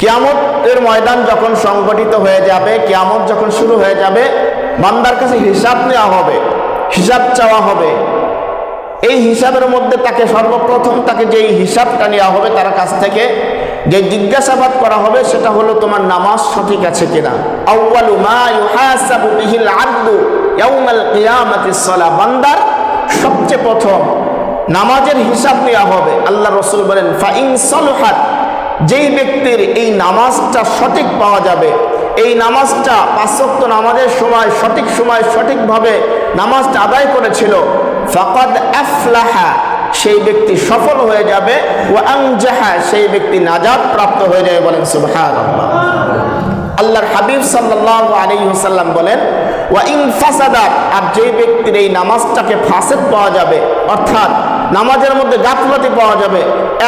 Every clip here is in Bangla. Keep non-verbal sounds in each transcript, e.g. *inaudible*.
কিয়ামতের ময়দান যখন সংগঠিত হয়ে যাবে, কিয়ামত যখন শুরু হয়ে যাবে, বান্দার কাছে হিসাব নেওয়া হবে, হিসাব চাওয়া হবে। এই হিসাবের মধ্যে তাকে সর্বপ্রথম তাকে যেই হিসাবটা নেওয়া হবে তার কাছ থেকে যে জিজ্ঞাসাবাদ করা হবে, সেটা হলো তোমার নামাজ সঠিক আছে কিনা। বান্দার সবচেয়ে প্রথম নামাজের হিসাব নেওয়া হবে। আল্লাহ রসুল বলেন, ফাইন সলহাত যেই ব্যক্তির এই নামাজটা সঠিক পাওয়া যাবে, এই নামাজটা পাঁচক্ত নামাজের সময় সঠিক সময় সঠিকভাবে নামাজটা আদায় করেছিল, ফাকাদ আফলাহা, সেই ব্যক্তি সফল হয়ে যাবে ও আংজাহা সেই ব্যক্তি নাজাদ প্রাপ্ত হয়ে যাবে বলেন সুবহানাল্লাহ। আল্লাহর হাবিব সাল্লাহ আলী হুসাল্লাম বলেন, ওয়া ইন ফাসাদাত আর যেই ব্যক্তির এই নামাজটাকে ফাসেদ পাওয়া যাবে, অর্থাৎ নামাজের মধ্যে গাফলতি পাওয়া যাবে।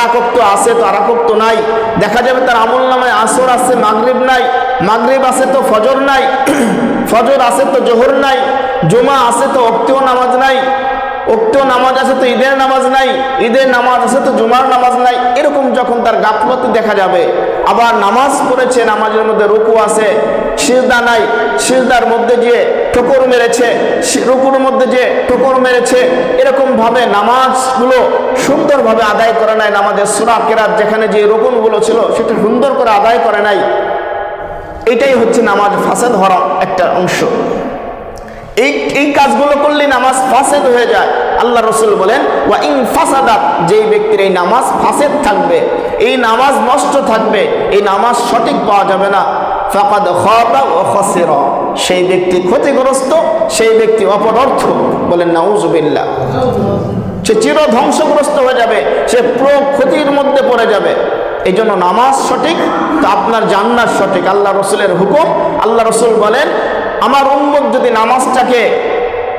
এক অক্ত আছে তো আর তো নাই। দেখা যাবে তার আমল নামায় আসর আছে, মাগরিব নাই। মাগরিব আছে তো ফজর নাই। *clears throat* ফজর আছে তো জোহর নাই। জুমা আছে তো অক্তিও নামাজ নাই। উক্তেও নামাজ আছে তো ঈদের নামাজ নাই, ঈদের নামাজ আছে তো জুমার নামাজ নাই, এরকম যখন তার গাফলতি দেখা যাবে, আবার নামাজ পড়েছে, নামাজের মধ্যে রুকু আছে, সিজদা নাই, সিজদার মধ্যে যে ঠোকর মেরেছে রুকুর মধ্যে যে ঠোকর মেরেছে এরকম ভাবে নামাজগুলো সুন্দরভাবে আদায় করে নাই নামাজের সুরা কেরাত, যেখানে যে রকুনগুলো ছিল, সেটা সুন্দর করে আদায় করে নাই এটাই হচ্ছে নামাজ ফাসাদ হওয়ার একটা অংশ। এই এই কাজগুলো করলে নামাজ ফাসেদ হয়ে যায়। আল্লাহ রসুল বলেন, ওয়া ইন ফাসাদাত যেই ব্যক্তির এই নামাজ ফাসেদ থাকবে, এই নামাজ নষ্ট থাকবে, এই নামাজ সঠিক পাওয়া যাবে না। ফাকাদ খাবা ও খাসিরা। সেই ব্যক্তি ক্ষতিগ্রস্ত, সেই ব্যক্তি অপরর্থ বলেন নাউজুবিল্লাহ সে চির ধ্বংসগ্রস্ত হয়ে যাবে, সে পুরো ক্ষতির মধ্যে পড়ে যাবে। এই জন্য নামাজ সঠিক, তো আপনার জান্নাত সঠিক। আল্লাহ রসুলের হুকুম, আল্লাহ রসুল বলেন আমার উম্মত যদি নামাজটাকে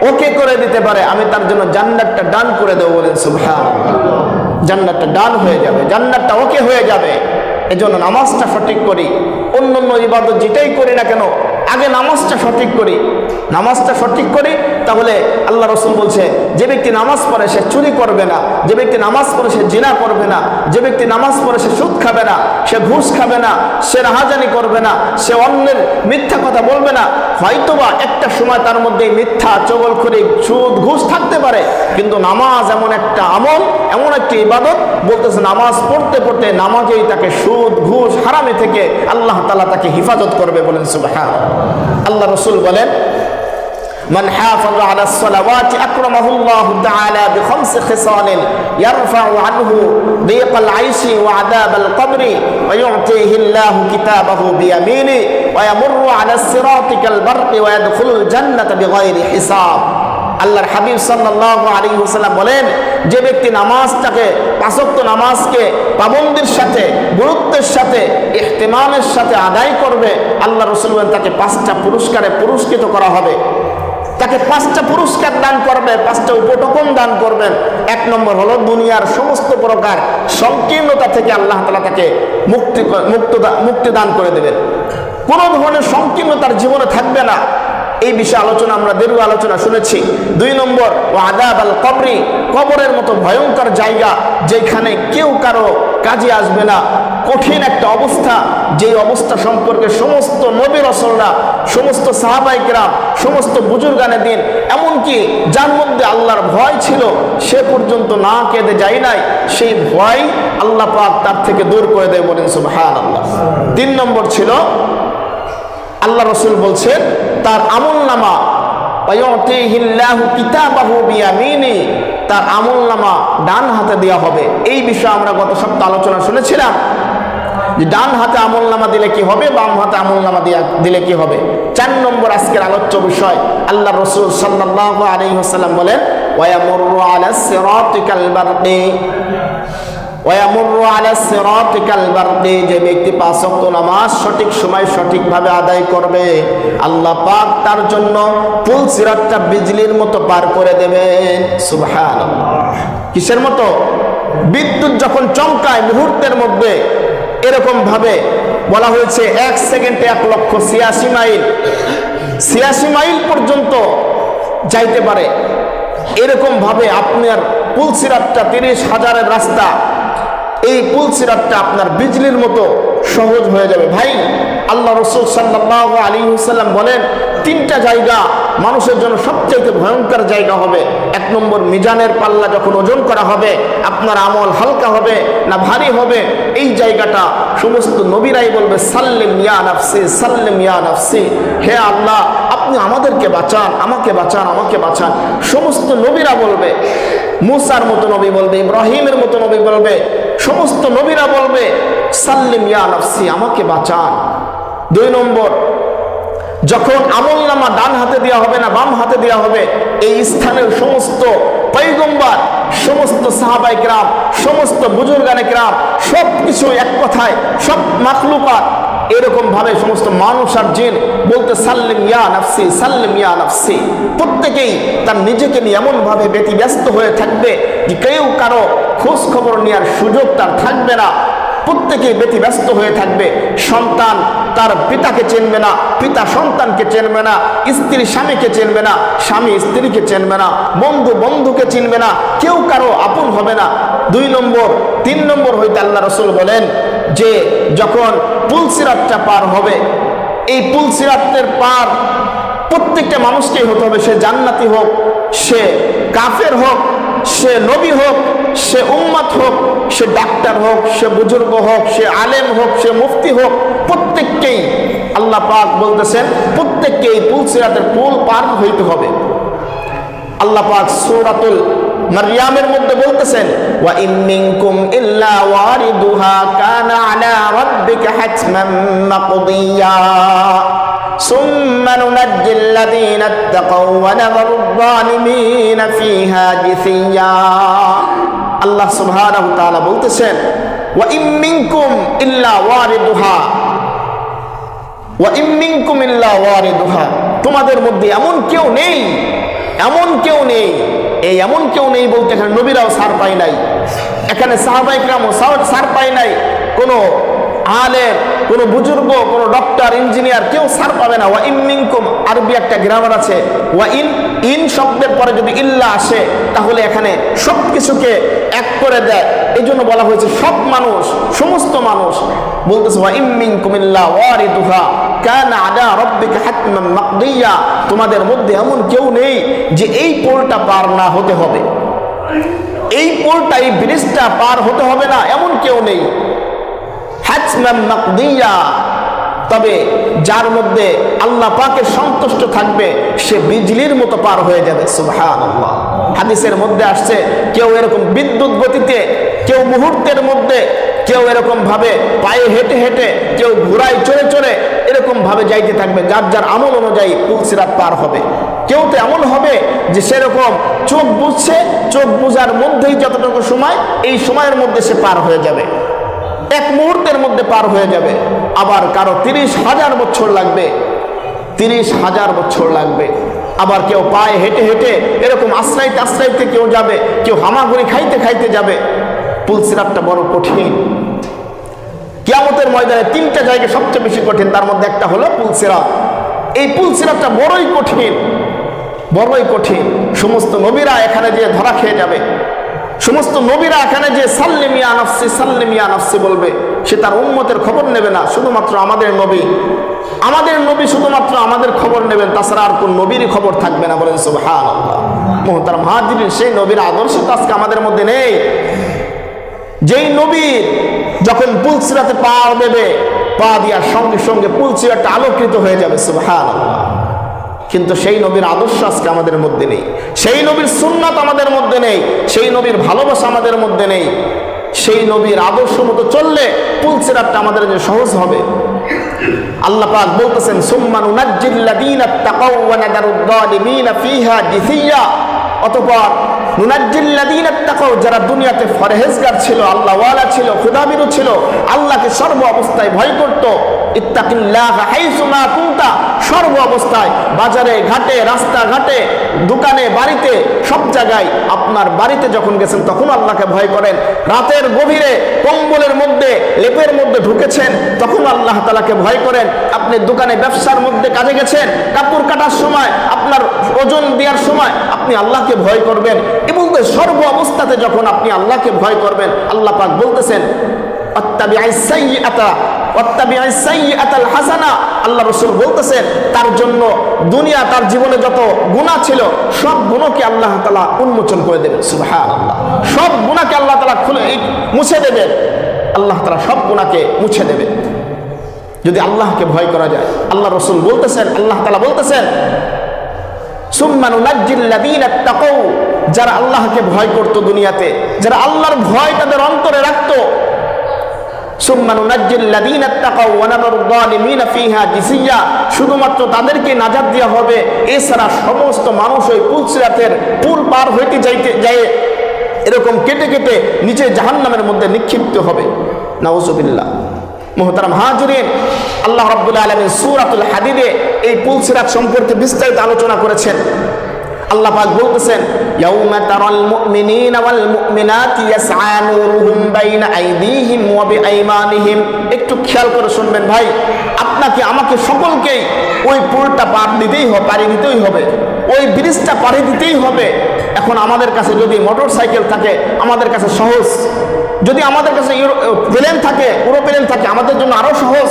ওকে করে দিতে পারে, আমি তার জন্য জান্নাতটা ডান করে দেবো বলেন সুবহান জান্নাতটা ডান হয়ে যাবে, জান্নাতটা ওকে হয়ে যাবে। এজন্য জন্য নামাজটা সঠিক করি অন্য অন্য ইবাদত যেটাই করি না কেন, আগে নামাজটা সঠিক করি। নামাজটা সঠিক করি তাহলে আল্লাহ রসুল বলছে, যে ব্যক্তি নামাজ পড়ে সে চুরি করবে না, যে ব্যক্তি নামাজ পড়ে সে জিনা করবে না, যে ব্যক্তি নামাজ পড়ে সে সুদ খাবে না, সে ঘুষ খাবে না, সে রাহাজানি করবে না, সে অন্যের মিথ্যা কথা বলবে না, হয়তোবা একটা সময় তার মধ্যে মিথ্যা চগল করে সুদ, ঘুষ থাকতে পারে, কিন্তু নামাজ এমন একটা আমল, এমন একটি ইবাদত, বলতেছে নামাজ পড়তে পড়তে নামাজেই তাকে সুদ, ঘুষ হারামে থেকে আল্লাহ তালা তাকে হেফাজত করবে বলেন সুবাহ আল্লাহ রসুল বলেন من حافظ على الصلوات أكرمه الله تعالى بخمس خصال يرفع عنه ضيق العيش وعذاب القبر ويعطيه الله كتابه بيمينه ويمر على الصراط كالبرق ويدخل الجنة بغير حساب আল্লাহর হাবিব সাল্লাহ আলী হুসাল্লাম বলেন যে ব্যক্তি নামাজটাকে পাঁচক্ত নামাজকে পাবন্দির সাথে গুরুত্বের সাথে ইহতেমামের সাথে আদায় করবে আল্লাহ রসুল বলেন তাকে পাঁচটা পুরস্কারে পুরস্কৃত করা হবে তাকে পাঁচটা পুরস্কার দান করবে পাঁচটা উপটকন দান করবেন। এক নম্বর হলো দুনিয়ার সমস্ত প্রকার সংকীর্ণতা থেকে আল্লাহ তালা তাকে মুক্তি মুক্ত মুক্তি দান করে দেবেন। কোনো ধরনের সংকীর্ণতার জীবনে থাকবে না। এই বিষয়ে আলোচনা আমরা দীর্ঘ আলোচনা শুনেছি। দুই নম্বর ও আদাব আল কবরি, কবরের মতো ভয়ঙ্কর জায়গা যেখানে কেউ কারও কাজে আসবে না। কঠিন একটা অবস্থা, যেই অবস্থা সম্পর্কে সমস্ত নবী রসলরা, সমস্ত সাহাবাইকরা সমস্ত বুজুর্গানে দিন, এমনকি যার মধ্যে আল্লাহর ভয় ছিল, সে পর্যন্ত না কেঁদে যায় নাই, সেই ভয় আল্লাহ পাক তার থেকে দূর করে দেয় বলেন সুবহান আল্লাহ তিন নম্বর ছিল, আল্লাহ রসুল বলছেন, তার আমল নামা তার আমল নামা ডান হাতে দেওয়া হবে। এই বিষয়ে আমরা গত সপ্তাহ আলোচনা শুনেছিলাম যে ডান হাতে আমল নামা দিলে কি হবে, বাম হাতে আমল নামা দিলে কি হবে? চার নম্বর আজকের আলোচ্য বিষয় আল্লাহ রসুল সাল্লাহ আলী হাসাল্লাম বলেন ওয়ামুরু আলা সিরাতিকাল বারকি। ওয়ামুরু আলা সিরাতিকাল বারকি। যে ব্যক্তি পাঁচ ওয়াক্ত নামাজ সঠিক সময় সঠিকভাবে আদায় করবে, আল্লাহ পাক তার জন্য ফুল সিরাতটা বিজলির মতো পার করে দেবেন। সুবহানাল্লাহ। কিসের মতো? বিদ্যুৎ যখন চমকায় মুহূর্তের মধ্যে এরকম ভাবে বলা হয়েছে, এক সেকেন্ডে এক লক্ষ ছিয়াশি মাইল। ছিয়াশি মাইল পর্যন্ত যাইতে পারে। এরকম ভাবে আপনার পুলসিরাতটা তিরিশ হাজারের রাস্তা, এই পুলসিরাতটা আপনার বিজলির মতো সহজ হয়ে যাবে। ভাই, আল্লাহ রসুল সাল্লাহ আলী হুসাল্লাম বলেন, তিনটা জায়গা মানুষের জন্য সবচেয়ে ভয়ঙ্কর জায়গা হবে। এক নম্বর, মিজানের পাল্লা যখন ওজন করা হবে, আপনার আমল হালকা হবে না ভারী হবে, এই জায়গাটা সমস্ত নবীরাই বলবে, সাল্লিম ইয়া নাফসি, সাল্লিম ইয়া নাফসি। হে আল্লাহ, আপনি আমাদেরকে বাঁচান, আমাকে বাঁচান আমাকে বাঁচান। সমস্ত নবীরা বলবে, মুসার মতো নবী বলবে, ইব্রাহিমের মতো নবী বলবে, সমস্ত নবীরা বলবে সাল্লিম ইয়া নাফসি, আমাকে বাঁচান। দুই নম্বর, যখন আমল নামা ডান হাতে দেওয়া হবে না বাম হাতে দেওয়া হবে, এই স্থানের সমস্ত পৈগম্বার সমস্ত সাহাবাই গ্রাম সমস্ত বুজুর্গানে গ্রাম সব কিছু এক কথায়, সব মাখলুকাত এরকম ভাবে সমস্ত মানুষ আর জিন বলতে সাল্লিম ইয়া নাফসি, সাল্লিম ইয়া নাফসি। প্রত্যেকেই তার নিজেকে নিয়ে এমন ভাবে ব্যতিব্যস্ত হয়ে থাকবে যে কেউ কারও খোঁজ খবর নেওয়ার সুযোগ তার থাকবে না। প্রত্যেকেই ব্যতিব্যস্ত হয়ে থাকবে। সন্তান তার পিতাকে চিনবে না, পিতা সন্তানকে চিনবে না, স্ত্রী স্বামীকে চিনবে না, স্বামী স্ত্রীকে চিনবে না, বন্ধু বন্ধুকে চিনবে না, কেউ কারও আপন হবে না। দুই নম্বর, তিন নম্বর হইতে আল্লাহ রসুল বলেন যে, যখন পুলসিরাতটা পার হবে, এই পুলসিরাতের পার প্রত্যেকটা মানুষকেই হতে হবে, সে জান্নাতি হোক, সে কাফের হোক সে নবী হোক, সে উম্মাত হোক, সে ডাক্তার হোক, সে বুজুর্গ হোক, সে আলেম হোক, সে মুফতি হোক, প্রত্যেককেই আল্লাহ পাক বলতেছেন, প্রত্যেককেই পুল সিরাতের পুল পার হইতে হবে। আল্লাহ পাক সূরাতুল মারইয়ামের মধ্যে বলতেছেন, ওয়া ইন মিনকুম ইল্লা ওয়ারিদুহা কানা আলা রাব্বিকা হাতমান মাকদিয়া ثم ننجي الذين اتقوا ونذر الظالمين فيها جثيا আল্লাহ সুবহানাহু ওয়া তাআলা বলতেছেন ওয়া ইম মিনকুম ইল্লা ওয়ারিদুহা ওয়া ইম মিনকুম ইল্লা ওয়ারিদুহা তোমাদের মধ্যে এমন কেউ নেই এমন কেউ নেই এই এমন কেউ নেই বলতে এখানে নবীরাও সার পায় নাই এখানে সাহাবাইকরামও সার পায় নাই কোনো আলের কোনো বুজুর্গ, কোনো ডক্টর ইঞ্জিনিয়ার কেউ সার পাবে না। ওয়া ইন মিনকুম, আরবি একটা গ্রামার আছে। ওয়া ইন ইন শব্দের পরে যদি ইল্লা আসে, তাহলে এখানে সব কিছুকে এক করে দেয়। এই জন্য বলা হয়েছে সব মানুষ, সমস্ত মানুষ বলতেছে ওয়া ইন মিনকুম ইল্লা ওয়ারিদুহা, কানা আলা রাব্বিকা হাতমান মাকদিয়া তোমাদের মধ্যে এমন কেউ নেই যে এই পোলটা পার না হতে হবে। এই পোলটা, এই ব্রিজটা পার হতে হবে না, এমন কেউ নেই। তবে যার মধ্যে আল্লাহ পাকে সন্তুষ্ট থাকবে, সে বিজলির মতো পার হয়ে যাবে, সুবহানাল্লাহ। হাদিসের মধ্যে আসছে, কেউ এরকম বিদ্যুৎ গতিতে, কেউ মুহূর্তের মধ্যে, কেউ এরকম ভাবে পায়ে হেঁটে হেঁটে, কেউ ঘোড়ায় চড়ে চড়ে এরকম ভাবে যাইতে থাকবে, যার যার আমল অনুযায়ী পুলসিরাত পার হবে। কেউ তো এমন হবে যে সেরকম চোখ বুঝছে, চোখ বুঝার মধ্যেই যতটুকু সময়, এই সময়ের মধ্যে সে পার হয়ে যাবে। এক মুহূর্তের মধ্যে পার হয়ে যাবে। আবার কারও তিরিশ হাজার বছর লাগবে। তিরিশ হাজার বছর লাগবে। আবার কেউ পায়ে হেঁটে হেঁটে এরকম আশ্রাইতে আশ্রাইতে কেউ যাবে, কেউ হামাগুড়ি খাইতে খাইতে যাবে। পুলসিরাতটা বড় কঠিন। কিয়ামতের ময়দানে তিনটা জায়গা সবচেয়ে বেশি কঠিন, তার মধ্যে একটা হলো পুলসিরাত। এই পুলসিরাতটা বড়ই কঠিন বড়ই কঠিন। সমস্ত নবীরা এখানে যে ধরা খেয়ে যাবে। সমস্ত নবীরা এখানে যে সাল্লিমিয়া নফসি সাল্লিমিয়া নফসি বলবে, সে তার উন্মতের খবর নেবে না, শুধুমাত্র আমাদের নবী। আমাদের নবী শুধুমাত্র আমাদের খবর নেবেন, তাছাড়া আর কোন নবীরই খবর থাকবে না বলেন সুবহান মোহতার মাহাদিন সেই নবীর আদর্শ তো আজকে আমাদের মধ্যে নেই। যেই নবী যখন পুলসিরাতে পা দেবে পা দেওয়ার সঙ্গে সঙ্গে পুলসিরাটা আলোকিত হয়ে যাবে সুবহান কিন্তু সেই নবীর আদর্শ আজকে আমাদের মধ্যে নেই। সেই নবীর সুন্নাত আমাদের মধ্যে নেই, সেই নবীর ভালোবাসা আমাদের মধ্যে নেই। সেই নবীর আদর্শ মতো চললে পুলসিরাতটা আমাদের যে সহজ হবে। আল্লাহ পাক বলতেছেন সুম্মান ওয়া ফিহা জিসিয়া অতঃপর যারা দুনিয়াতে ফরহেজগার ছিল, আল্লাহওয়ালা ছিল, খুদাবিরু ছিল, আল্লাহকে সর্ব অবস্থায় ভয় করত। সর্ব অবস্থায় বাজারে, ঘাটে, রাস্তাঘাটে, দোকানে, বাড়িতে, সব জায়গায় আপনার বাড়িতে যখন গেছেন, তখন আল্লাহকে ভয় করেন। রাতের গভীরে কম্বলের মধ্যে, লেপের মধ্যে ঢুকেছেন, তখন আল্লাহ তালাকে ভয় করেন, আপনি দোকানে ব্যবসার মধ্যে কাজে গেছেন, কাপড় কাটার সময়, আপনার ওজন দেওয়ার সময়, আপনি আল্লাহকে ভয় করবেন। এবং সর্ব অবস্থাতে যখন আপনি আল্লাহকে ভয় করবেন, আল্লাহ পাক বলতেছেন গুণকে এই মুছে দেবেন। আল্লাহ তাআলা সব গুনাহকে মুছে যদি আল্লাহকে ভয় করা যায়, আল্লাহ রসুল বলতেছেন, আল্লাহ তাআলা বলতেছেন যারা আল্লাহকে ভয় করত দুনিয়াতে, যারা আল্লাহর ভয় তাদের অন্তরে রাখতো। শুধুমাত্র তাদেরকে নাজাত দেওয়া হবে, এছাড়া সমস্ত মানুষ ওই পুলসিরাতের পুল পার হইতে যাইতে যায় এরকম কেটে কেটে নিচে জাহান্নামের মধ্যে নিক্ষিপ্ত হবে। নাউজুবিল্লাহ। মোহতারাম হাজুরিন, আল্লাহ রাব্বুল আলামিন সূরাতুল হাদিদে এই পুলসিরাত সম্পর্কে বিস্তারিত আলোচনা করেছেন। আল্লাহ পাক বলতেছেন, ইয়াউমা তারাল মুমিনিনা ওয়াল মুমিনাতি ইয়াসআ নূরুহুম বাইনা আইদিহিম ওয়া বিআইমানিহিম। একটু খেয়াল করে শুনবেন ভাই, আপনাকে, আমাকে সকলকেই ওই পুলটা পার দিতেই হবে পাড়ি দিতেই হবে। ওই ব্রিজটা পাড়ি দিতেই হবে। এখন আমাদের কাছে যদি মোটর সাইকেল থাকে, আমাদের কাছে সহজ। যদি আমাদের কাছে প্লেন থাকে প্লেন থাকে, আমাদের জন্য আরও সহজ।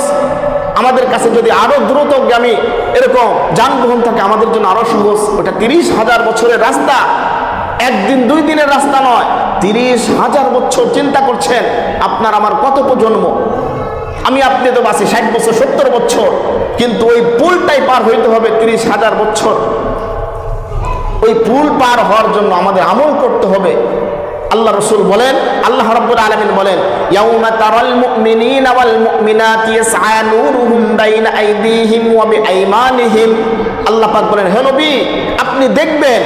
আমাদের কাছে যদি আরও দ্রুতগামী এরকম যানবাহন থাকে, আমাদের জন্য আরও সহজ। ওটা তিরিশ হাজার বছরের রাস্তা। একদিন, দুই দিনের রাস্তা নয়, তিরিশ হাজার বছর চিন্তা করছেন, আপনার আমার কত প্রজন্ম? আমি আপনি তো বাসি ষাট বছর, সত্তর বছর, কিন্তু ওই পুলটাই পার হইতে হবে তিরিশ হাজার বছর। ওই পুল পার হওয়ার জন্য আমাদের আমল করতে হবে। আল্লাহ রসুল বলেন, আল্লাহ রাব্বুল আলামিন বলেন মুমিনিনা ওয়াল মুমিনাতি ইয়াসআ নূরুহুম বাইনা আইদিহিম ওয়া বিআইমানিহিম। আল্লাহ পাক বলেন, হে নবী, আপনি দেখবেন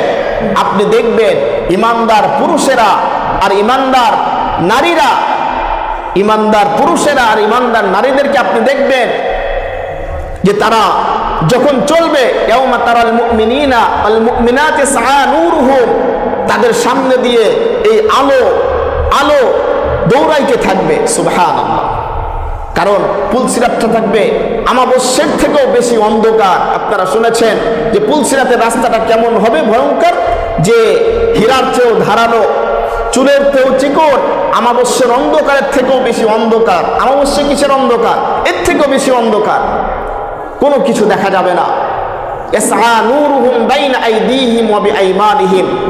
আপনি দেখবেন ইমানদার পুরুষেরা আর ইমানদার নারীরা, ইমানদার পুরুষেরা আর ইমানদার নারীদেরকে আপনি দেখবেন যে তারা যখন চলবে তাদের সামনে দিয়ে এই আলো আলো দৌড়াইতে থাকবে সুবহান কারণ পুলসিরাতটা থাকবে আমাবস্যের থেকেও বেশি অন্ধকার। আপনারা শুনেছেন যে পুলসিরাতের রাস্তাটা কেমন হবে? ভয়ঙ্কর। যে হীরার চেয়েও ধারালো, চুলের চেয়েও চিকন, আমাবস্যের অন্ধকারের থেকেও বেশি অন্ধকার। আমাবস্যা কিসের অন্ধকার? এর থেকেও বেশি অন্ধকার। কোনো কিছু দেখা যাবে না।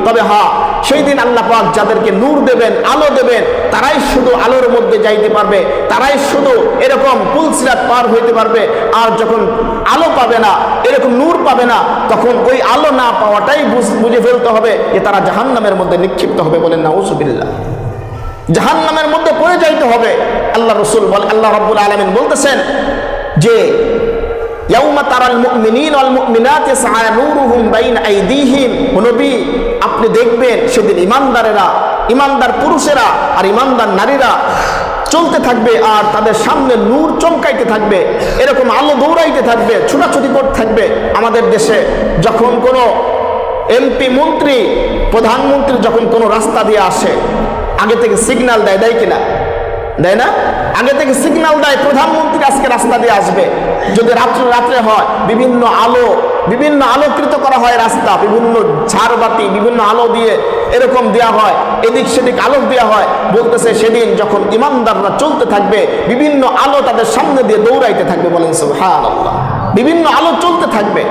তবে হ্যাঁ সেই দিন আল্লাহ যাদেরকে নূর দেবেন, আলো দেবেন, তারাই শুধু আলোর মধ্যে যাইতে পারবে, তারাই শুধু এরকম পুলসিরাত পার হইতে পারবে, আর যখন আলো পাবে না, এরকম নূর পাবে না, তখন ওই আলো না পাওয়াটাই বুঝে ফেলতে হবে যে তারা জাহান্নামের মধ্যে নিক্ষিপ্ত হবে বলেন না ওসুবিল্লা জাহান্নামের মধ্যে পড়ে যাইতে হবে। আল্লাহ রসুল বলে, আল্লাহ রব্বুল আলমিন বলতেছেন যে আপনি দেখবেন সেদিন ইমানদারেরা, ইমানদার পুরুষেরা আর ইমানদার নারীরা চলতে থাকবে আর তাদের সামনে নূর চমকাইতে থাকবে, এরকম আলো দৌড়াইতে থাকবে, ছুটাছুটি করতে থাকবে আমাদের দেশে। যখন কোনো এমপি মন্ত্রী, প্রধানমন্ত্রী যখন কোনো রাস্তা দিয়ে আসে, আগে থেকে সিগন্যাল দেয় দেয় কিনা? দেয় না? আগে থেকে সিগন্যাল দেয়, প্রধানমন্ত্রী আজকে রাস্তা দিয়ে আসবে। যদি রাত্রে রাত্রে হয়, বিভিন্ন আলো, বিভিন্ন আলোকৃত করা হয় রাস্তা, বিভিন্ন ঝাড়বাতি, বিভিন্ন আলো দিয়ে এরকম দেওয়া হয়, এদিক সেদিক আলোক দেওয়া হয়, বলতেছে সেদিন যখন ইমানদাররা চলতে থাকবে, বিভিন্ন আলো তাদের সামনে দিয়ে দৌড়াইতে থাকবে বলেন হ্যাঁ বিভিন্ন আলো চলতে থাকবে।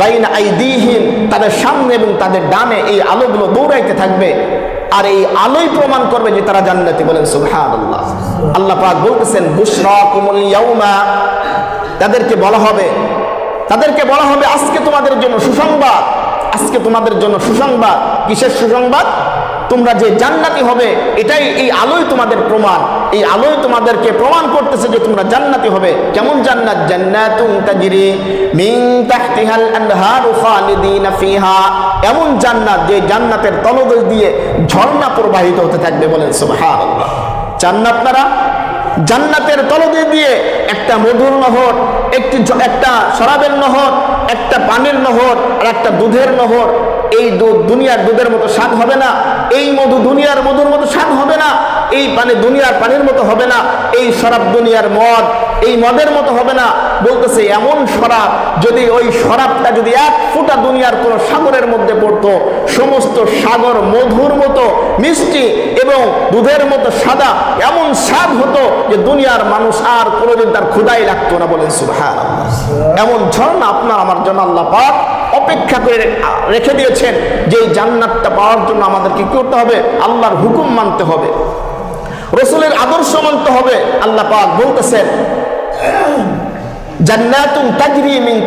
বাইনা আইদিহীন তাদের সামনে এবং তাদের ডানে এই আলোগুলো দৌড়াইতে থাকবে। আর এই আলোই প্রমাণ করবে যে তারা জান্নাতি বলেন সুবহান আল্লাহ আল্লাহ পাক বলতেছেন ইয়াউমা। তাদেরকে বলা হবে, তাদেরকে বলা হবে, আজকে তোমাদের জন্য সুসংবাদ। আজকে তোমাদের জন্য সুসংবাদ। কিসের সুসংবাদ? তোমরা যে জান্নাতি হবে, এটাই এই আলোই তোমাদের প্রমাণ। এই আলোই তোমাদেরকে প্রমাণ করতেছে যে তোমরা জান্নাতি হবে। কেমন জান্নাত? জান্নাতুন তাজরি মিন তাহতিহাল আনহারু খালিদিনা ফিহা। এমন জান্নাত যে জান্নাতের তলদেশ দিয়ে ঝর্ণা প্রবাহিত হতে থাকবে বলেন সুবহানাল্লাহ। জান্নাত আপনারা জান্নাতের তলদেশ দিয়ে একটা মধুর নহর, একটি একটা শরাবের নহর, একটা পানির নহর আর একটা দুধের নহর। এই দুধ দুনিয়ার দুধের মতো স্বাদ হবে না, এই মধু দুনিয়ার মধুর মতো স্বাদ হবে না, এই পানি দুনিয়ার পানির মতো হবে না, এই শরাব দুনিয়ার মদ এই মদের মতো হবে না। বলতেছে, এমন শরাব যদি ওই শরাবটা যদি এক ফুটা দুনিয়ার কোন সাগরের মধ্যে পড়তো, সমস্ত সাগর মধুর মতো, মিষ্টি এবং দুধের মতো সাদা, এমন স্বাদ হতো যে দুনিয়ার মানুষ আর কোনোদিন তার ক্ষুদাই লাগতো না। বলেন সুবহান এমন ঝর্ণা আপনার, আমার জন্য আল্লাহ পাক অপেক্ষা করে রেখে দিয়েছেন যে জান্নাতটা পাওয়ার জন্য আমাদেরকে কি করতে হবে? আল্লাহর হুকুম মানতে হবে। রসুলের আদর্শ মানতে হবে, আল্লাহ পাক বলতেছেন মিন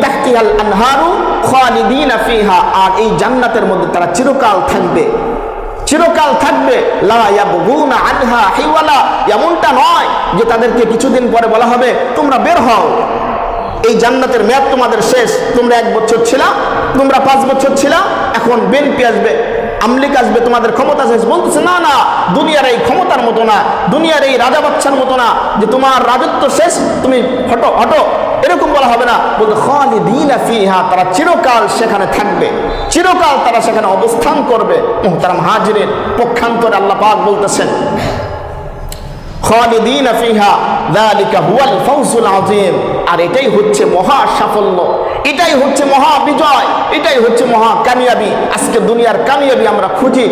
আনহারু আর এই জান্নাতের মধ্যে তারা চিরকাল থাকবে। চিরকাল থাকবে আনহা এমনটা নয় যে তাদেরকে কিছুদিন পরে বলা হবে, তোমরা বের হও। এই জান্নাতের মেয়াদ তোমাদের শেষ। তোমরা এক বছর ছিলা, তোমরা পাঁচ বছর ছিলা, এখন বিএনপি আসবে। আমলিক আসবে, তোমাদের ক্ষমতা শেষ বলতেছে, না না, দুনিয়ার এই ক্ষমতার মতো না, দুনিয়ার এই রাজা বাচ্চার মতো না, যে তোমার রাজত্ব শেষ, তুমি হটো হটো। এরকম বলা হবে না। বলতে, খালিদিনা ফিহা, তারা চিরকাল সেখানে থাকবে। চিরকাল তারা সেখানে অবস্থান করবে। মোহতারাম হাজিরের পক্ষান্তরে আল্লাহ পাক বলতেছেন, খালিদিন ফিহা, যালিকা হুয়াল ফাউজুল আযীম। আর এটাই হচ্ছে মহা সাফল্য। এটাই হচ্ছে মহা বিজয় এটাই হচ্ছে মহা কামিয়াবি। আজকে দুনিয়ার কামিয়াবি আমরা খুঁজি।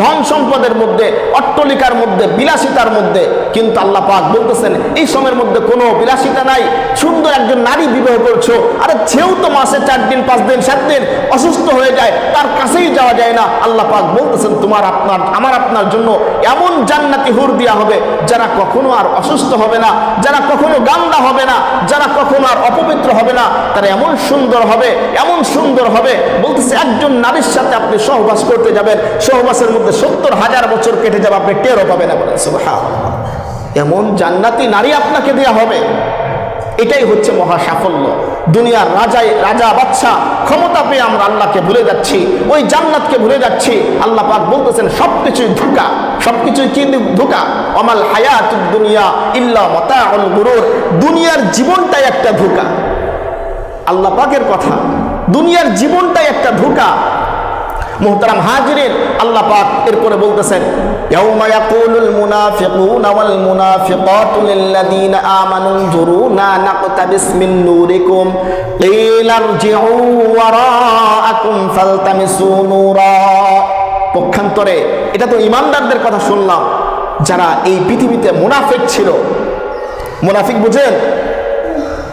ধন সম্পদের মধ্যে, অট্টলিকার মধ্যে, বিলাসিতার মধ্যে। কিন্তু আল্লাহ পাক বলতেছেন, এই সময়ের মধ্যে কোনো বিলাসিতা নাই। সুন্দর একজন নারী বিবাহ করছ। আরে সেও তো মাসে চার দিন, পাঁচ দিন, সাত দিন অসুস্থ হয়ে যায়। তার কাছেই যাওয়া যায় না। আল্লাহ পাক বলতেছেন, তোমার আপনার, আমার আপনার জন্য এমন জান্নাতি হুর দেওয়া হবে, যারা কখনো আর অসুস্থ হবে না, যারা কখনো গান্দা হবে না, যারা কখনো আর অপবিত্র হবে না। তারা এমন সুন্দর হবে, এমন সুন্দর হবে। বলতেছে, একজন নারীর সাথে আপনি সহবাস করতে যাবেন। সহবাসের মধ্যে সত্তর হাজার বছর কেটে যাবে, আপনি টেরও পাবেন এমন জান্নাতি নারী আপনাকে দেয়া হবে। এটাই হচ্ছে মহা সাফল্য। দুনিয়ার রাজায়, রাজা বাচ্চা ক্ষমতা পেয়ে আমরা আল্লাহকে ভুলে যাচ্ছি। ওই জান্নাতকে ভুলে যাচ্ছি। আল্লাহ পাক বলতেছেন, সবকিছুই ধোকা, সবকিছুই কি ধোকা? অমাল হায়াত দুনিয়া ইল্লা মাতাউল গুরুর। দুনিয়ার জীবনটাই একটা ধোকা। আল্লাহ পাকের কথা, দুনিয়ার জীবনটাই একটা ধোকা। মোহতারাম হাজিরিন আল্লাহ পাক এরপরে বলতেছেন ইয়াকুলুল মুনাফিকুনা ওয়াল মুনাফিকাতু লিল্লাযীনা আমানু জুরুনা নাকতাবিস মিন নূরিকুম কিলা ইরজিউ ওয়ারাআকুম ফালতামিসু নূরা। পক্ষান্তরে, এটা তো ইমানদারদের কথা শুনলাম, যারা এই পৃথিবীতে মুনাফিক ছিল। মুনাফিক বুঝেন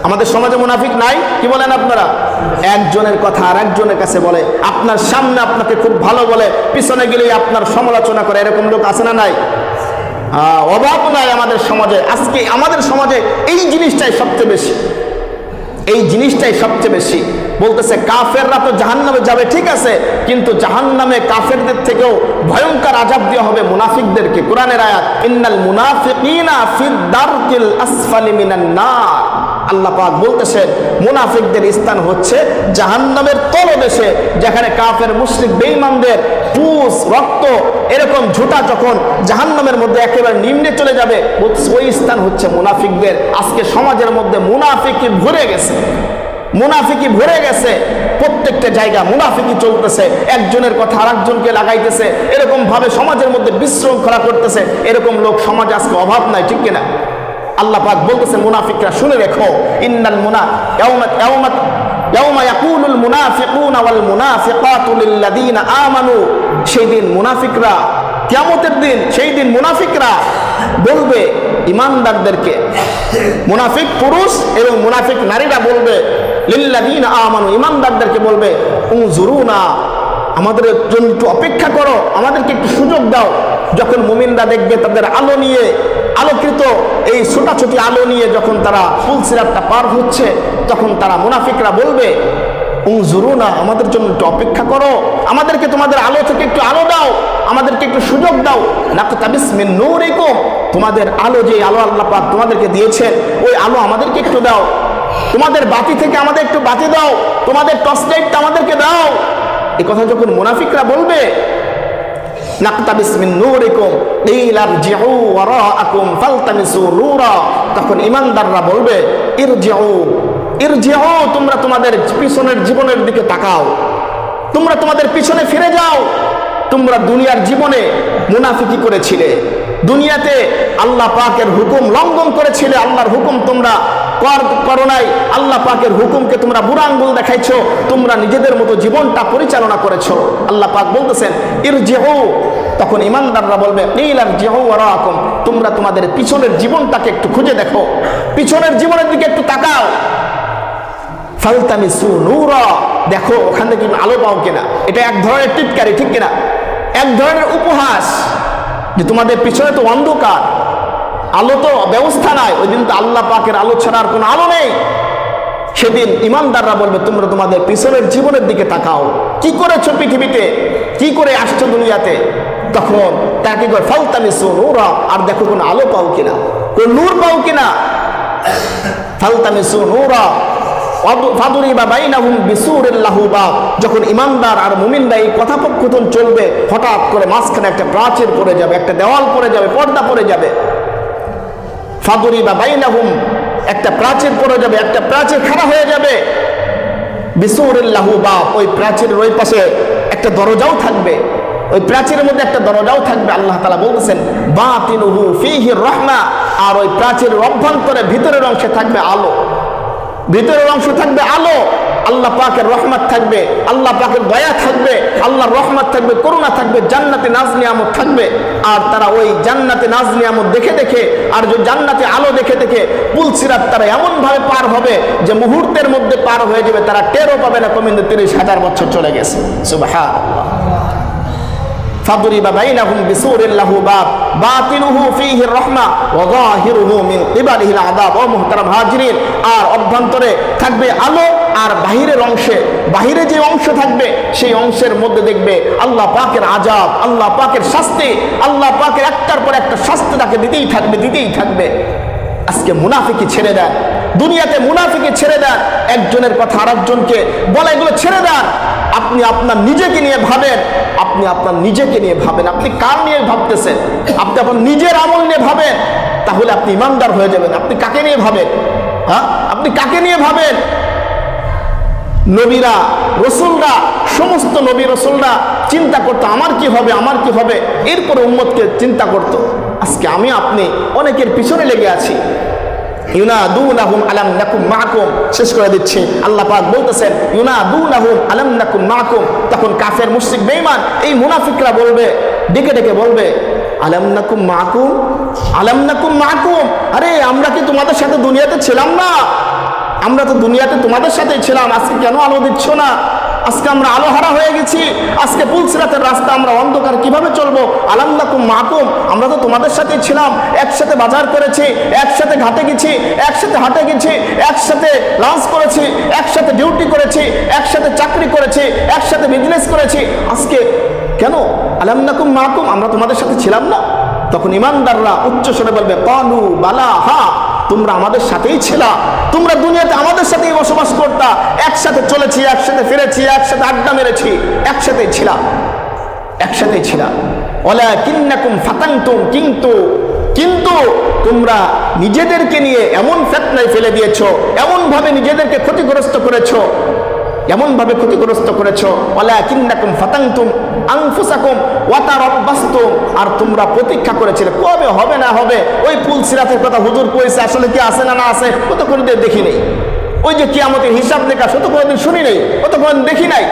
আমাদের সমাজে মুনাফিক নাই, কি বলেন আপনারা? একজনের কথা আর একজনের কাছে বলে, আপনার সামনে আপনাকে খুব ভালো বলে, পিছনে গেলেই আপনার সমালোচনা করে, এরকম লোক আছে না নাই? অভাব নাই আমাদের সমাজে। আজকে আমাদের সমাজে এই জিনিসটাই সবচেয়ে বেশি। এই জিনিসটাই সবচেয়ে বেশি। বলতেছে, কাফেররা তো জাহান্নামে যাবে, ঠিক আছে, কিন্তু জাহান্নামে কাফেরদের থেকেও ভয়ঙ্কর আজাব দেওয়া হবে মুনাফিকদেরকে। কোরআনের আয়াত, ইন্নাল মুনাফিকিনা ফিদ দারকিল আসফালি মিনান নার। আল্লাহ পাক বলতেছেন মুনাফিকদের স্থান হচ্ছে জাহান্নামের তলদেশে, যেখানে কাফের, মুশরিক, বেঈমানদের পুষ, রক্ত এরকম ঝুটা যখন জাহান্নামের মধ্যে একেবারে নিম্নে চলে যাবে, ওই স্থান হচ্ছে মুনাফিকদের। আজকে সমাজের মধ্যে মুনাফিকি ভরে গেছে। মুনাফিকি ভরে গেছে, প্রত্যেকটা জায়গা মুনাফিকি চলতেছে, একজনের কথা আরেকজনকে লাগাইতেছে, এরকম ভাবে সমাজের মধ্যে বিশৃঙ্খলা করতেছে, এরকম লোক সমাজে আজকে অভাব নাই, ঠিক কিনা? আল্লাহ পাক বলতেছে মুনাফিকরা শুনে রেখো, ইন্নাল মুনা ইয়াউমাত ইয়াউমাত ইয়াউমা ইয়াকুলুল মুনাফিকুনা ওয়াল মুনাফিকাতু লিল্লাযীনা আমানু। সেই দিন মুনাফিকরা, কিয়ামতের দিন সেই দিন মুনাফিকরা বলবে, ইমানদারদেরকে। মুনাফিক পুরুষ এবং মুনাফিক নারীরা বলবে লিল্লাযীনা আমানু, ইমানদারদেরকে বলবে, উনজুরুনা, আমাদের জন্য একটু অপেক্ষা করো, আমাদেরকে একটু সুযোগ দাও। যখন মুমিনরা দেখবে তাদের আলো নিয়ে, আলোকৃত এই ছোটাছুটি আলো নিয়ে যখন তারা ফুল সিরাপটা পার হচ্ছে, তখন তারা মুনাফিকরা বলবে উংজুরুনা আমাদের জন্য একটু অপেক্ষা করো, আমাদেরকে তোমাদের আলো থেকে একটু আলো দাও, আমাদেরকে একটু সুযোগ দাও। নাকতাবিসমিন নূরিকুম, তোমাদের আলো যে আলো আল্লাহ পাক তোমাদেরকে দিয়েছেন, ওই আলো আমাদেরকে একটু দাও। তোমাদের বাতি থেকে আমাদের একটু বাতি দাও। তোমাদের টর্চ লাইটটা আমাদেরকে দাও। এই কথা যখন মুনাফিকরা বলবে তখন ইমানদাররা বলবে, ইরজিউ ইরজিউ, তোমরা তোমাদের পিছনের জীবনের দিকে তাকাও। তোমরা তোমাদের পিছনে ফিরে যাও। তোমরা দুনিয়ার জীবনে মুনাফিকি করেছিলে। দুনিয়াতে আল্লাহ পাকের হুকুম লঙ্ঘন করেছিলে, আল্লাহর হুকুম তোমরা কর করো নাই, আল্লাহ পাকের হুকুমকে তোমরা বুড়া আঙ্গুল দেখাইছো, তোমরা নিজেদের মতো জীবনটা পরিচালনা করেছ। আল্লাহ পাক বলতেছেন ইর জেহু তখন ইমানদাররা বলবে নীলার জেহু ওরাকম তোমরা তোমাদের পিছনের জীবনটাকে একটু খুঁজে দেখো, পিছনের জীবনের দিকে একটু তাকাও। ফালতামিসু নূরা। দেখো, ওখান থেকে আলো পাও কিনা। এটা এক ধরনের টিটকারি, ঠিক কিনা? এক ধরনের উপহাস। যে তোমাদের পিছনে তো অন্ধকার, আলো তো ব্যবস্থা নাই, ওই দিন তো আল্লাহ পাকের আলো ছাড়ার কোনো আলো নেই। সেদিন ইমানদাররা বলবে, তোমরা তোমাদের পিছনের জীবনের দিকে তাকাও। কি করেছ পৃথিবীতে? কি করে আসছো দুনিয়াতে? তখন তাকে ফালতামিসু নূরা, আর দেখো কোনো আলো পাও কিনা? কোন নূর পাও কিনা? ফালতামিসু নূরা ফাদুরি বা বাইনাহুম বিসুরিল্লাহু বা। যখন ইমানদার আর মুমিনরা এই কথাপক্ষতন চলবে, হঠাৎ করে মাঝখানে একটা প্রাচীর পড়ে যাবে, একটা দেওয়াল পড়ে যাবে, পর্দা পড়ে যাবে। ফাদুরি বা বাইনাহুম একটা প্রাচীর পড়ে যাবে, একটা প্রাচীর খাড়া হয়ে যাবে। বিসুরিল্লাহু বা, ওই প্রাচীরের ওই পাশে একটা দরজাও থাকবে। ওই প্রাচীরের মধ্যে একটা দরজাও থাকবে, আল্লাহ তালা বলতেছেন, বাতিনুহু ফিহি রহমা। আর ওই প্রাচীরের অভ্যন্তরে ভিতরের অংশে থাকবে আলো। ভিতরের অংশ থাকবে আলো, আল্লাহ পাকের রহমত থাকবে, আল্লাহ পাকের দয়া থাকবে, আল্লাহর রহমত থাকবে, করুণা থাকবে, জান্নাতে নাজ নিয়ামত থাকবে। আর তারা ওই জান্নাতে নাজ নিয়ামত দেখে দেখে, আর যে জান্নাতে আলো দেখে দেখে পুলসিরাত তারা এমন ভাবে পার হবে যে মুহূর্তের মধ্যে পার হয়ে যাবে, তারা টেরও পাবে না। কমিন্দে তিরিশ হাজার বছর চলে গেছে। ফাদরিবা বাইনাহুম বিসুরিন লাহু বাব, বাতিনুহু ফীহি রাহমা, ওয়া যাহিরুহু মিন কিবালিহিল আযাব আর অভ্যন্তরে থাকবে আলো আর বাহিরের অংশে, বাহিরে যে অংশ থাকবে, সেই অংশের মধ্যে দেখবে আল্লাহ পাকের আজাব আল্লাহ পাকের শাস্তি, আল্লাহ পাকের একটার পর একটা শাস্তি তাকে দিতেই থাকবে দিতেই থাকবে। আজকে মুনাফিকে ছেড়ে দেন দুনিয়াতে মুনাফিকে ছেড়ে দেন একজনের কথা আরেকজনকে বলা এগুলো ছেড়ে দেন আপনি আপনার নিজেকে নিয়ে ভাবেন, আপনি আপনার নিজেকে নিয়ে ভাবেন। আপনি কার নিয়ে ভাবতেছেন? আপনি আপনার নিজের আমল নিয়ে ভাবেন, তাহলে আপনি ইমানদার হয়ে যাবেন। আপনি কাকে নিয়ে ভাবেন? হ্যাঁ? আপনি কাকে নিয়ে ভাবেন? নবীরা, রসুলরা, সমস্ত নবী রসুলরা চিন্তা করতো, আমার কি হবে, আমার কি হবে? এরপরে উম্মতকে চিন্তা করত, আজকে আমি, আপনি অনেকের পিছনে লেগে আছি। আলাম নাকুম শেষ করে দিচ্ছি। তখন কাফের বেঈমান, এই বলবে, ডেকে ডেকে বলবে নাকুম নাকুম আরে, আমরা কি তোমাদের সাথে দুনিয়াতে ছিলাম না? আমরা তো দুনিয়াতে তোমাদের সাথেই ছিলাম, আজকে কেন আলো দিচ্ছ না? আজকে আমরা আলোহারা হয়ে গেছি। আজকে পুলসিরাতের রাস্তা আমরা অন্ধকার কীভাবে চলবো? আলামলাকুম মাকুম, আমরা তো তোমাদের সাথেই ছিলাম। একসাথে বাজার করেছি, একসাথে ঘাটে গেছি, একসাথে হাটে গেছি, একসাথে লাঞ্চ করেছি, একসাথে ডিউটি করেছি, একসাথে চাকরি করেছি, একসাথে বিজনেস করেছি। আজকে কেন? আলামনাকুম মাকুম, আমরা তোমাদের সাথে ছিলাম না? তখন ইমানদাররা উচ্চ স্বরে বলবে, কালু বালা হা, তোমরা আমাদের সাথেই ছিলা। তোমরা দুনিয়াতে আমাদের সাথেই বসবাস করতা। একসাথে চলেছি, একসাথে ফিরেছি, একসাথে আড্ডা মেরেছি, একসাথেই ছিলাম। একসাথেই ছিলাম। ওলা কিন্নাকুম ফাতাংতুম কিন্তু। কিন্তু তোমরা নিজেদেরকে নিয়ে এমন ফেতনায় ফেলে দিয়েছ এমন ভাবে নিজেদেরকে ক্ষতিগ্রস্ত করেছ এমন ভাবে ক্ষতিগ্রস্ত করেছ। ওলা কিন্নাকুম ফাতাংতুম আনফুসাকুম ওয়াতারাব্বাসতুম। আর তোমরা প্রতীক্ষা করেছিলে, কবে হবে না হবে? ওই পুল সিরাতের কথা হুজুর কইছে আসলে কি আছে না না আছে? ও তো কোনোদিন দেখি নেই। ওই যে কিয়ামতের হিসাব ও তো কোনোদিন শুনি নেই, ও তো কোনোদিন দেখি নাই।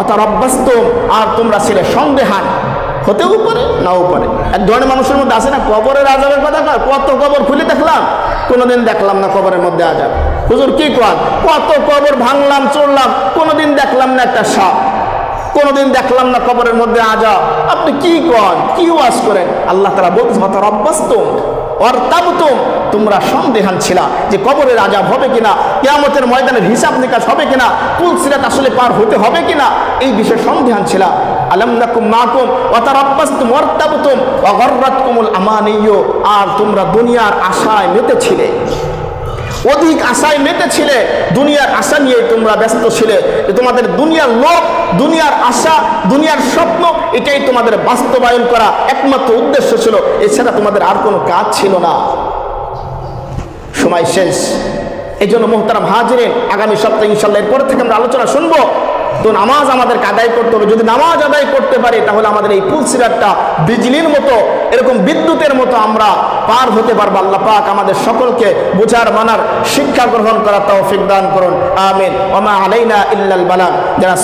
অতারব্যস্ত আর তোমরা ছিলে সন্দেহান। হতেও পারে, নাও পারে। এক ধরনের মানুষের মধ্যে আছে না, কবরের আজাবের কথা কয়, কত কবর খুলে দেখলাম? কোনোদিন দেখলাম না কবরের মধ্যে আজাব হুজুর কি কর কত কবর ভাঙলাম, চড়লাম, কোনোদিন দেখলাম না একটা সাপ। কোনোদিন দেখলাম না কবরের মধ্যে আজাব আপনি কি কন? কি ওয়াজ করেন? আল্লাহ তারা বলতেছে অতারব্যস্ত অর্তাবতম। তোমরা সন্দেহান ছিলা যে কবরের আজাব হবে কিনা, কেয়ামতের ময়দানের হিসাব নিকাশ হবে কিনা, কুল সিরাত আসলে পার হতে হবে কিনা, এই বিষয়ে সন্দেহান ছিলা। আলম নাকুম মাকুম, অতারাব্বাস্তুম, অর্তাবতম। অগর্রাতকুমুল আমানিয় আর তোমরা দুনিয়ার আশায় মেতেছিলে। অধিক আশায় মেতেছিলে দুনিয়ার আশা নিয়ে তোমরা ব্যস্ত ছিলে। তোমাদের দুনিয়ার লোক দুনিয়ার আশা, দুনিয়ার স্বপ্ন, এটাই তোমাদের বাস্তবায়ন করা একমাত্র উদ্দেশ্য ছিল। এছাড়া তোমাদের আর কোনো কাজ ছিল না। সময় শেষ। এই জন্য মোহতারাম হাজিরেন, আগামী সপ্তাহে ইনশাল্লাহ এরপর থেকে আমরা আলোচনা শুনব। তো নামাজ আমাদেরকে আদায় করতে হবে। যদি নামাজ আদায় করতে পারি, তাহলে আমাদের এই পুলসিরাতটা বিজলির মতো, এরকম বিদ্যুতের মতো আমরা পার হতে পারব। আল্লাহ পাক আমাদের সকলকে বুঝার, মানার, শিক্ষা গ্রহণ করার তৌফিক দান করুন। আমিন। ওমা আলাইনা ইল্লাল বালাগ। যারা